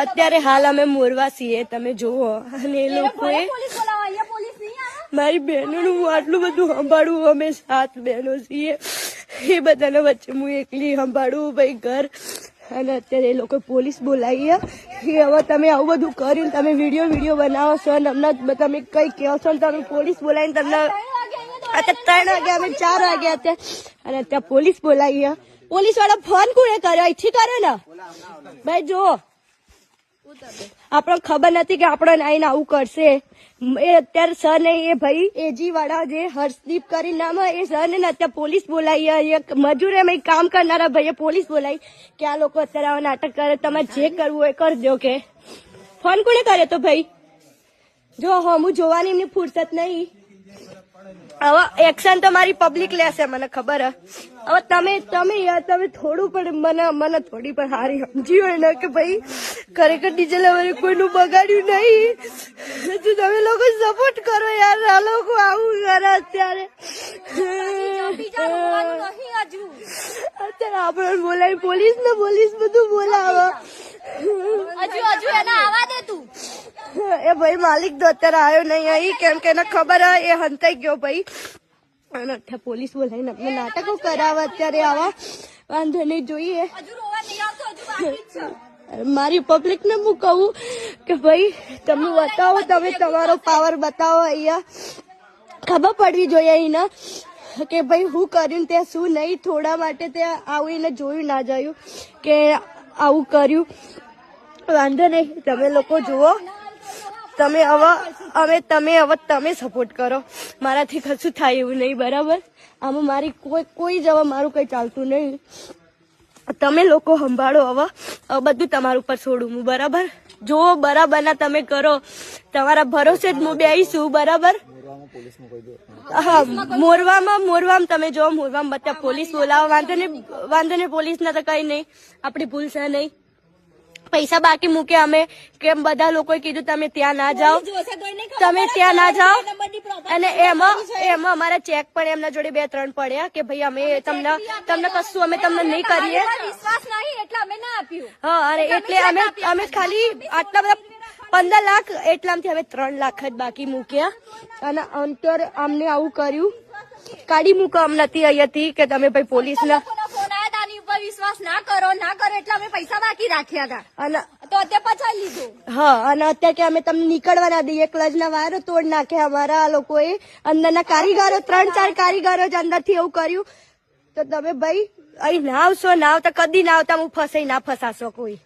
અત્યારે હાલ અમે મોરવા છીએ તમે જુઓ. અને એ લોકોએ બોલાવો મારી બહેનોનું હું આટલું બધું સંભાળું અમે સાત બહેનો છીએ. એ બધાના વચ્ચે હું એકલી સંભાળું ભાઈ ઘર. અને અત્યારે એ લોકો પોલીસ બોલાવીએ કે હવે તમે આવું બધું કર્યું તમે વીડિયો વીડિયો બનાવો છો અને અમને તમે કઈ કહો છો ને તમે પોલીસ બોલાવીને તમને અત્યારે ત્રણ વાગે અમે ચાર વાગે અત્યારે અને અત્યારે પોલીસ બોલાવીએ પોલીસવાળા ફોન કોને કર્યો? અહીંથી કરે ને? ભાઈ જો આપણને ખબર નથી કે આપણને આઈને આવું કરશે. એ અત્યારે સર ને એ ભાઈ એજી વાળા જે હર્ષદીપ કરી નામ એ સર ને અત્યારે પોલીસ બોલાવી મજૂર અહીં કામ કરનારા ભાઈએ પોલીસ બોલાવી કે આ લોકો અત્યારે આવા નાટક કરે. તમારે જે કરવું હોય કરી દો કે. ફોન કોને કરે તો ભાઈ? જો, હું જોવાની એમની ફુરસત નહીં. હવે એક્શન તો મારી પબ્લિક લેશે, મને ખબર હવે તમે તમે યાર, તમે થોડું પણ મને મને થોડી પણ હારી સમજી હોય ને કે ભાઈ ખરેખર ડીજે લેવલે કોઈનું બગાડ્યું નહીં. તો તમે લોકો સપોર્ટ કરો યાર આ લોકો આવું કરે અત્યારે. અત્યારે આપણે બોલાય પોલીસ ને પોલીસ બધું બોલાવે. હજુ હજુ એને આવા દે તું. એ ભાઈ માલિક તો અત્યારે આવ્યો નહીં અહીં કેમ કે એને ખબર એ હંતાઈ ગયો ભાઈ. અને અત્યારે પોલીસ બોલાવીને આપણે નાટકો કરાવે અત્યારે આવા. વાંધો નહીં જોઈએ. હજુ રોવા નહીં આવતો હજુ બાકી છે. મારી પબ્લિક ને હું કહું કે ભાઈ, તમે બતાવો, તમે તમારો પાવર બતાવો અહીંયા. ખબર પડવી જોઈએ અહીંના કે ભાઈ હું કર્યું ને તે શું નહીં, થોડા માટે ત્યાં આવું એને જોયું ના જોયું કે આવું કર્યું. વાંધો નહીં, તમે લોકો જુઓ. તમે હવે અમે તમે, હવે તમે સપોર્ટ કરો. મારાથી કશું થાય એવું નહીં, બરાબર? આમાં મારી કોઈ કોઈ જ હવે મારું કંઈ ચાલતું નહીં. તમે લોકો સંભાળો હવે હવે. બધું તમારા ઉપર છોડું હું બરાબર? જો બરાબર ના તમે કરો તમારા ભરોસે જ હું બેસીશું બરાબર? હા મોરવામાં મોરવામાં તમે જો મોરવામાં બધા પોલીસ બોલાવો વાંધો નહીં વાંધો નહીં પોલીસ ના તો કઈ નહીં આપણી ભૂલ છે નહીં. પૈસા બાકી મૂકે અમે કેમ બધા લોકોએ કીધું તમે ત્યાં ના જાઓ. તમે ત્યાં ના જાઓ. અને એમાં એમાં અમારા ચેક પણ એમના જોડે બે ત્રણ પડ્યા કે ભાઈ અમે તમને તમને કશું અમે તમને નહીં કરીએ. વિશ્વાસ નહીં એટલે અમે ના આપ્યું. હા અને એટલે અમે અમે ખાલી આટલા બધા પંદર લાખ એટલામાંથી અમે ત્રણ લાખ જ બાકી મૂક્યા. અને અંતર અમને આવું કર્યું. કાઢી મૂકો અમ નથી અહીંયાથી કે તમે ભાઈ પોલીસના વિશ્વાસ ના કરો ના કરો એટલે અમે પૈસા બાકી રાખ્યા હતા અને તો અત્યારે પચાવી લીધું. હા, અને અત્યારે કે અમે તમને નીકળવા ના દઈએ ક્લચના વાયરો તોડ નાખ્યા અમારા આ લોકોએ. અંદરના કારીગરો, ત્રણ ચાર કારીગરો જ અંદરથી એવું કર્યું. તો તમે ભાઈ, અહીં ના આવશો, ના આવતા, કદી ના આવતા, હું ફસાઈ ના ફસાશો કોઈ.